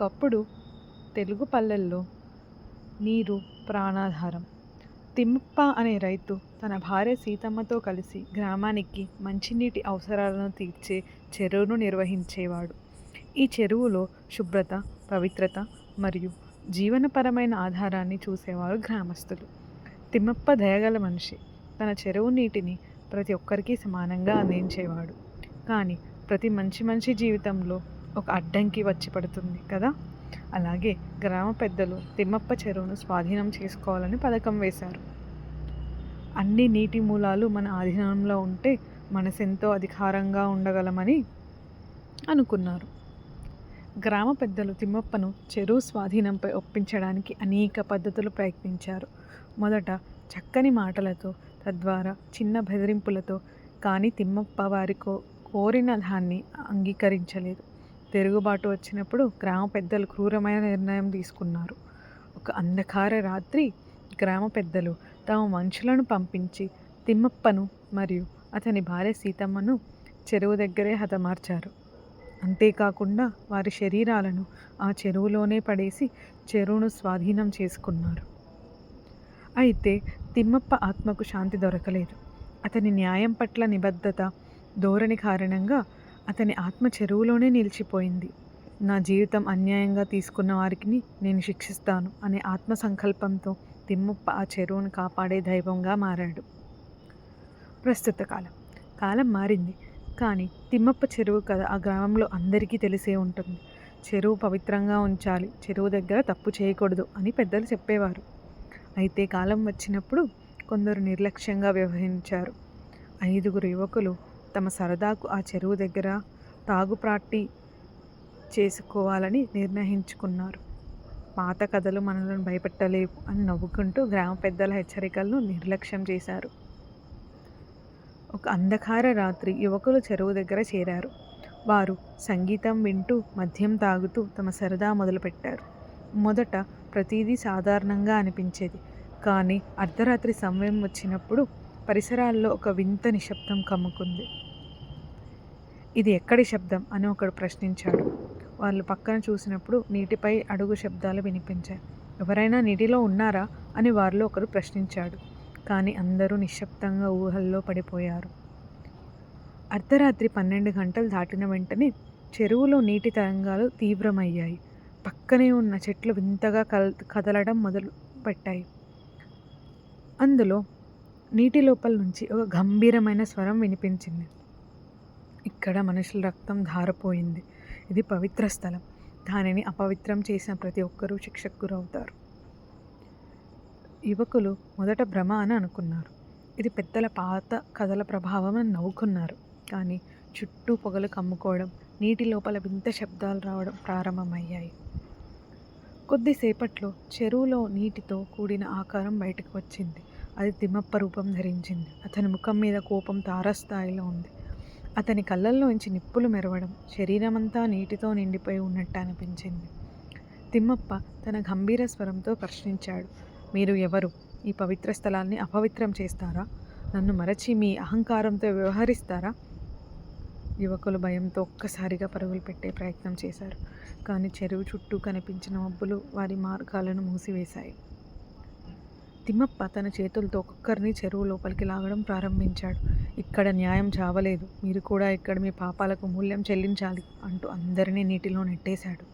ఒకప్పుడు తెలుగు పల్లెల్లో నీరు ప్రాణాధారం. తిమ్మప్ప అనే రైతు తన భార్య సీతమ్మతో కలిసి గ్రామానికి మంచినీటి అవసరాలను తీర్చే చెరువును నిర్వహించేవాడు. ఈ చెరువులో శుభ్రత పవిత్రత మరియు జీవనపరమైన ఆధారాన్ని చూసేవారు గ్రామస్తులు. తిమ్మప్ప దయగల మనిషి తన చెరువు నీటిని ప్రతి ఒక్కరికి సమానంగా అందించేవాడు. కానీ ప్రతి మంచి మంచి జీవితంలో ఒక అడ్డంకి వచ్చి పడుతుంది కదా? అలాగే గ్రామ పెద్దలు తిమ్మప్ప చెరువును స్వాధీనం చేసుకోవాలని పథకం వేశారు. అన్ని నీటి మూలాలు మన ఆధీనంలో ఉంటే మనసెంతో అధికారంగా ఉండగలమని అనుకున్నారు. గ్రామ పెద్దలు తిమ్మప్పను చెరువు స్వాధీనంపై ఒప్పించడానికి అనేక పద్ధతులు ప్రయత్నించారు. మొదట చక్కని మాటలతో తద్వారా చిన్న బెదిరింపులతో కానీ తిమ్మప్ప వారికో కోరిన దాన్ని అంగీకరించలేదు. తిరుగుబాటు వచ్చినప్పుడు గ్రామ పెద్దలు క్రూరమైన నిర్ణయం తీసుకున్నారు. ఒక అంధకార రాత్రి గ్రామ పెద్దలు తమ మనుషులను పంపించి తిమ్మప్పను మరియు అతని భార్య సీతమ్మను చెరువు దగ్గరే హతమార్చారు. అంతేకాకుండా వారి శరీరాలను ఆ చెరువులోనే పడేసి చెరువును స్వాధీనం చేసుకున్నారు. అయితే తిమ్మప్ప ఆత్మకు శాంతి దొరకలేదు. అతని న్యాయం పట్ల నిబద్ధత ధోరణి కారణంగా అతని ఆత్మ చెరువులోనే నిలిచిపోయింది. నా జీవితం అన్యాయంగా తీసుకున్న వారికి నేను శిక్షిస్తాను అనే ఆత్మ సంకల్పంతో తిమ్మప్ప ఆ చెరువును కాపాడే దైవంగా మారాడు. ప్రస్తుత కాలం. కాలం మారింది. కానీ తిమ్మప్ప చెరువు కథ ఆ గ్రామంలో అందరికీ తెలిసే ఉంటుంది. చెరువు పవిత్రంగా ఉంచాలి చెరువు దగ్గర తప్పు చేయకూడదు అని పెద్దలు చెప్పేవారు. అయితే కాలం వచ్చినప్పుడు కొందరు నిర్లక్ష్యంగా వ్యవహరించారు. ఐదుగురు యువకులు తమ సరదాకు ఆ చెరువు దగ్గర తాగుప్రాటి చేసుకోవాలని నిర్ణయించుకున్నారు. పాత కథలు మనలను భయపెట్టలేవు అని నవ్వుకుంటూ గ్రామ పెద్దల హెచ్చరికలను నిర్లక్ష్యం చేశారు. ఒక అంధకార రాత్రి యువకులు చెరువు దగ్గర చేరారు. వారు సంగీతం వింటూ మద్యం తాగుతూ తమ సరదా మొదలుపెట్టారు. మొదట ప్రతిదీ సాధారణంగా అనిపించేది. కానీ అర్ధరాత్రి సమయం వచ్చినప్పుడు పరిసరాల్లో ఒక వింత నిశ్శబ్దం కమ్ముకుంది. ఇది ఎక్కడి శబ్దం అని ఒకడు ప్రశ్నించాడు. వాళ్ళు పక్కన చూసినప్పుడు నీటిపై అడుగు శబ్దాలు వినిపించాయి. ఎవరైనా నీటిలో ఉన్నారా? అని వారిలో ఒకరు ప్రశ్నించాడు. కానీ అందరూ నిశ్శబ్దంగా ఊహల్లో పడిపోయారు. అర్ధరాత్రి పన్నెండు గంటలు దాటిన వెంటనే చెరువులో నీటి తరంగాలు తీవ్రమయ్యాయి. పక్కనే ఉన్న చెట్లు వింతగా కల్ కదలడం మొదలు పెట్టాయి. అందులో నీటి లోపల నుంచి ఒక గంభీరమైన స్వరం వినిపించింది. ఇక్కడ మనుషుల రక్తం ధారపోయింది. ఇది పవిత్ర స్థలం. దానిని అపవిత్రం చేసిన ప్రతి ఒక్కరూ శిక్షకు గురవుతారు యువకులు మొదట భ్రమ అని అనుకున్నారు. ఇది పెద్దల పాత కథల ప్రభావం అని నవ్వుకున్నారు. కానీ చుట్టూ పొగలు కమ్ముకోవడం నీటి లోపల వింత శబ్దాలు రావడం ప్రారంభమయ్యాయి. కొద్దిసేపట్లో చెరువులో నీటితో కూడిన ఆకారం బయటకు వచ్చింది. అది తిమ్మప్ప రూపం ధరించింది. అతని ముఖం మీద కోపం తారస్థాయిలో ఉంది. అతని కళ్ళల్లోంచి నిప్పులు మెరవడం శరీరమంతా నీటితో నిండిపోయి ఉన్నట్టు అనిపించింది. తిమ్మప్ప తన గంభీర స్వరంతో ప్రశ్నించాడు. మీరు ఎవరు? ఈ పవిత్ర స్థలాన్ని అపవిత్రం చేస్తారా? నన్ను మరచి మీ అహంకారంతో వ్యవహరిస్తారా? యువకులు భయంతో ఒక్కసారిగా పరుగులు పెట్టే ప్రయత్నం చేశారు. కానీ చెరువు చుట్టూ కనిపించిన మబ్బులు వారి మార్గాలను మూసివేశాయి. తిమ్మప్ప తన చేతులతో ఒక్కొక్కరిని చెరువు లోపలికి లాగడం ప్రారంభించాడు. ఇక్కడ న్యాయం చావలేదు. మీరు కూడా ఇక్కడ మీ పాపాలకు మూల్యం చెల్లించాలి అంటూ అందరినీ నీటిలో నెట్టేశాడు.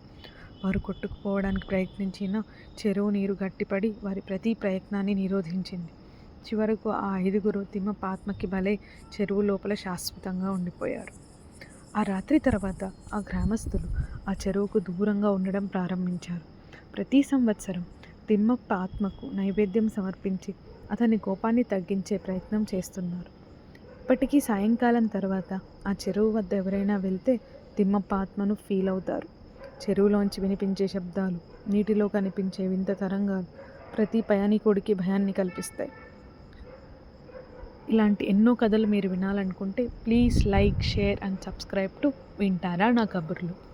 వారు కొట్టుకుపోవడానికి ప్రయత్నించిన చెరువు నీరు గట్టిపడి వారి ప్రతి ప్రయత్నాన్ని నిరోధించింది. చివరకు ఆ ఐదుగురు తిమ్మప్ప ఆత్మకి బలై చెరువు లోపల శాశ్వతంగా ఉండిపోయారు. ఆ రాత్రి తర్వాత ఆ గ్రామస్తులు ఆ చెరువుకు దూరంగా ఉండడం ప్రారంభించారు. ప్రతి సంవత్సరం తిమ్మప్ప ఆత్మకు నైవేద్యం సమర్పించి అతని కోపాన్ని తగ్గించే ప్రయత్నం చేస్తున్నారు. ఇప్పటికీ సాయంకాలం తర్వాత ఆ చెరువు వద్ద ఎవరైనా వెళ్తే తిమ్మప్ప ఆత్మను ఫీల్ అవుతారు. చెరువులోంచి వినిపించే శబ్దాలు నీటిలో కనిపించే వింత తరంగాలు ప్రతి ప్రయాణికుడికి భయాన్ని కల్పిస్తాయి. ఇలాంటి ఎన్నో కథలు మీరు వినాలనుకుంటే please like share and subscribe to వింటారా నా కబుర్లు.